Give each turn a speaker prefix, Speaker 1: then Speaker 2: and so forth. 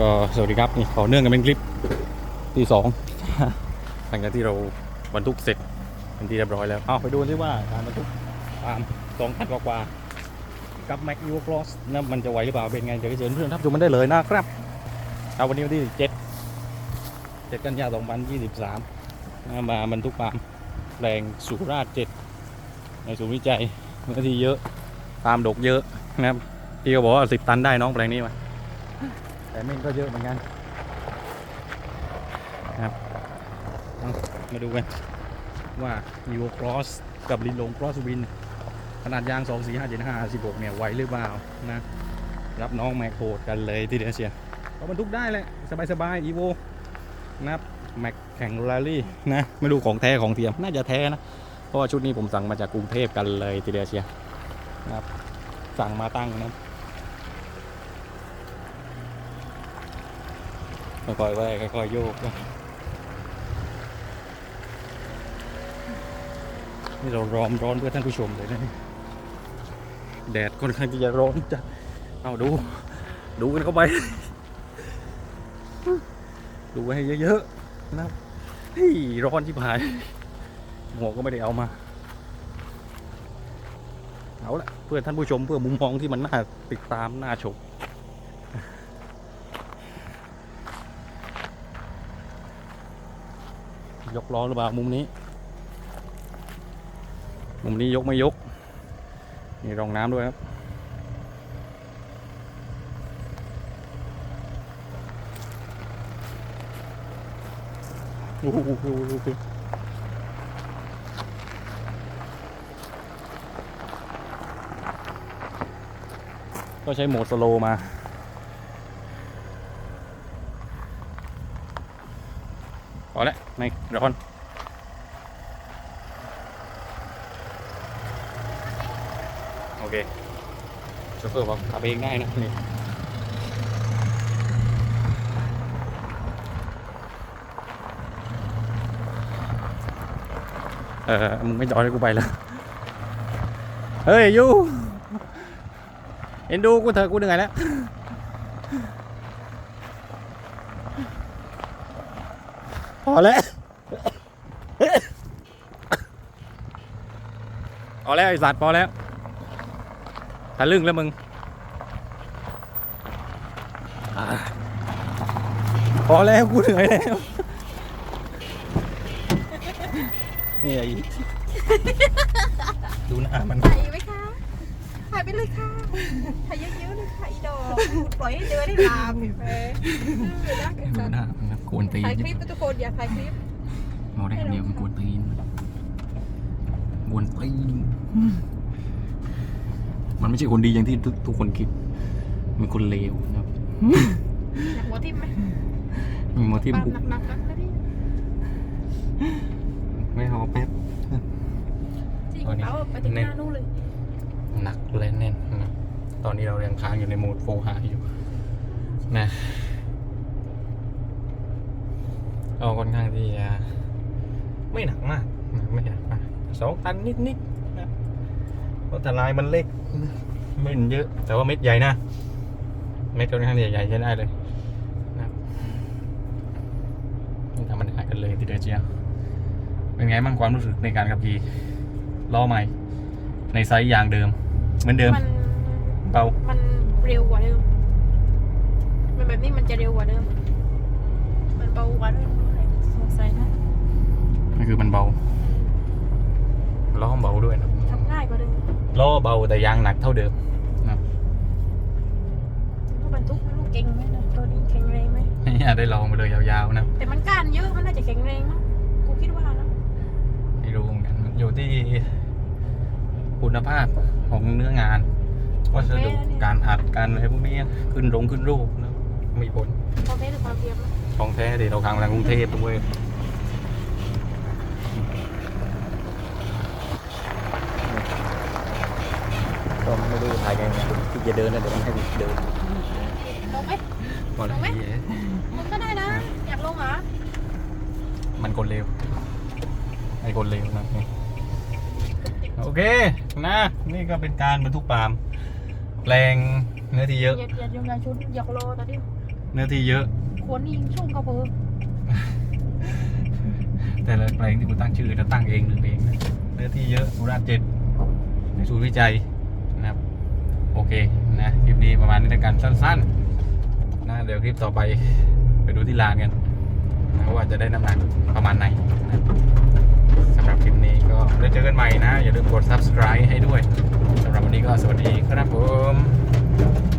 Speaker 1: ก็สวัสดีครับนี่ต่อเนื่องกันเป็นคลิปที่สองหลังจากที่เราบรรทุกเสร็จเป็นที่เรียบร้อยแล้วเอาไปดูที่ว่าการบรรทุกตามสองตันกว่ากับแม็กยูคลอสนะมันจะไหวหรือเปล่าเป็นไงเดี๋ยวเชิญเพื่อนทับชมมันได้เลยนะครับเอาวันนี้วันที่เจ็ดเจ็ดกันยายนสองพันยี่สิบสามนะมาบรรทุกปาล์มแปลงสุราษฎร์เจ็ดในศูนย์วิจัยเนื้อที่เยอะปามดกเยอะนะครับพี่ก็บอกว่าสิบตันได้น้องแปลงนี้มา แต่เม่นก็เยอะเหมือนกันครับมาดูกันว่า e v o Cross กับลินลง Cross Win ขนาดยาง 2 4 5 7 5 16 เนี่ยไหวหรือเปล่านะ รับน้องแม็กโหดกันเลยทีเดียวเชียร์ก็บรรทุกได้แหละ สบายๆ e v o นะครับแม็กแข่งแรลลี่นะไม่รู้ของแท้ของเทียมน่าจะแท้นะ เพราะว่าชุดนี้ผมสั่งมาจากกรุงเทพกันเลยทีเดียวเชียร์นะครับสั่งมาตั้งนะ ค่อยๆแวค่อยๆโยกนะนี่เราร้อนร้อนเพื่อท่านผู้ชมเลยนะแดดค่อนข้างที่จะร้อนจัดเอาดู ดูกันเข้าไป ดูไว้ให้เยอะๆนะเฮ้ยร้อนที่ผายหมวกก็ไม่ได้เอามา เอาละเพื่อท่านผู้ชมเพื่อมุมมองที่มันน่าติดตามน่าชม ยกล้อหรือเปล่ามุมนี้ มุมนี้ยกไม่ยก มีรองน้ำด้วยครับโอ้โหโอ้โหก็ใช้โหมดสโลมา พอแล้วไม่ร้อนโอเคโชเฟอร์บอกขับเองได้นะนี่เออมึงไม่จอดให้กูไปแล้วเฮ้ยยูเอ็นดูกูเถอะกูเหนื่อยแล้ว อแล้วพอแล้วไอสัตว์พอแล้วทะลึ่งแล้วมึงอ่าพอแล้วกูเหนื่อยแล้วนี่ไอ้ดูหน้ามัน
Speaker 2: ถ่ายไหมคะถ่ายไปเลยค่ะถ่ายเยอะๆเลยค่ะอีดอกปล่อยให้เดินได้ตามเห็นไหมเออรักไอ้
Speaker 1: ดู
Speaker 2: สัตว์
Speaker 1: หน้ามันครับ กวนตีน
Speaker 2: ถ่ายคลิปนะทุกคนอย่าถ่ายคลิป
Speaker 1: มองได้คำเดียวมันกวนตีนกวนตีนมันไม่ใช่คนดีอย่างที่ทุกทุกคนคิด มันคนเลวนะครับ
Speaker 2: อยากหัวทิ่มไหม
Speaker 1: มีมาที่
Speaker 2: ปาล์ม
Speaker 1: บุก
Speaker 2: หนักๆนะพี่
Speaker 1: ไม่เอาแป๊บ
Speaker 2: จริงเอาไปถึงหน้านู่นเลย
Speaker 1: หนักและแน่นนะตอนนี้เรายังค้างอยู่ในโหมดโฟหาอยู่นะ ก็ค่อนข้างที่จะไม่หนักมากนะไม่หนักมากสองตันนิดๆนะเพราะแต่ลายมันเล็กนะไม่เยอะ แต่ว่าเม็ดใหญ่นะเม็ดค่อนข้างที่จะใหญ่ใช้ได้เลยนะครับนี่ทำมันหายกันเลยทีเดียวเชียวเป็นไงบ้างความรู้สึกในการขับขี่ล้อใหม่ ในไซส์อย่างเดิม เหมือนเดิม
Speaker 2: มัน
Speaker 1: เบา
Speaker 2: มันเร็วกว่าเดิมมันแบบนี้มันจะเร็วกว่าเดิม มันเบากว่าเดิมด้วย สงสัยนะ
Speaker 1: ก็คือมันเบาล้อเบาด้วยนะ
Speaker 2: ทำง่ายกว่าเดิม
Speaker 1: ล้อเบาแต่ยางหนักเท่าเดิมนะครับ
Speaker 2: ก็บรรทุกลูกเก่งไหมนะตัวนี้แข็งแรงไหม
Speaker 1: นี่ได้ลองไปเลยยาวๆนะ
Speaker 2: แต่มันก้านเยอะมันน่าจะแข็งแรงมั้งกูคิดว่านะ
Speaker 1: ไม่รู้เหมือนกันมันอยู่ที่คุณภาพของเนื้องานวัสดุการอัดการอะไรพวกนี้ขึ้นลงขึ้นรูปนะมีผล
Speaker 2: ความเท่หรือความเทียมนะ
Speaker 1: ของแท้เดี๋ยวเราขังแรงกรุงเทพด้วยก็ไม่รู้ถ่ายยังไงที่จะเดินนะเดี๋ยวมันให้เดิน
Speaker 2: ลงไหม
Speaker 1: พอแล้ว
Speaker 2: ลงไหม
Speaker 1: เหี้ย
Speaker 2: ลงก็ได้นะ อยากลงเหรอ
Speaker 1: มันคนเลวไอ้คนเลวนะนี่โอเคนะ นี่ก็เป็นการบรรทุกปาล์มแปลงเนื้อที่เยอะ
Speaker 2: Nhiệt nhiệt dùng nhà chú giặc lô tao đi
Speaker 1: เนื้อที่เยอะ
Speaker 2: Cuốn đi chung cao bờ
Speaker 1: แต่ละแปลงที่กูตั้งชื่อจะตั้งเองหรือเองนะเนื้อที่เยอะสุราษฎร์เจ็ดในศูนย์วิจัยนะครับ โอเคนะคลิปนี้ประมาณนี้แล้วกันสั้นๆนะเดี๋ยวคลิปต่อไปไปดูที่ลานกันนะว่าจะได้น้ำหนักประมาณไหนนะสำหรับคลิปนี้ก็ได้เจอกันใหม่นะ อย่าลืมกด subscribe ให้ด้วยสำหรับวันนี้ก็สวัสดีครับผม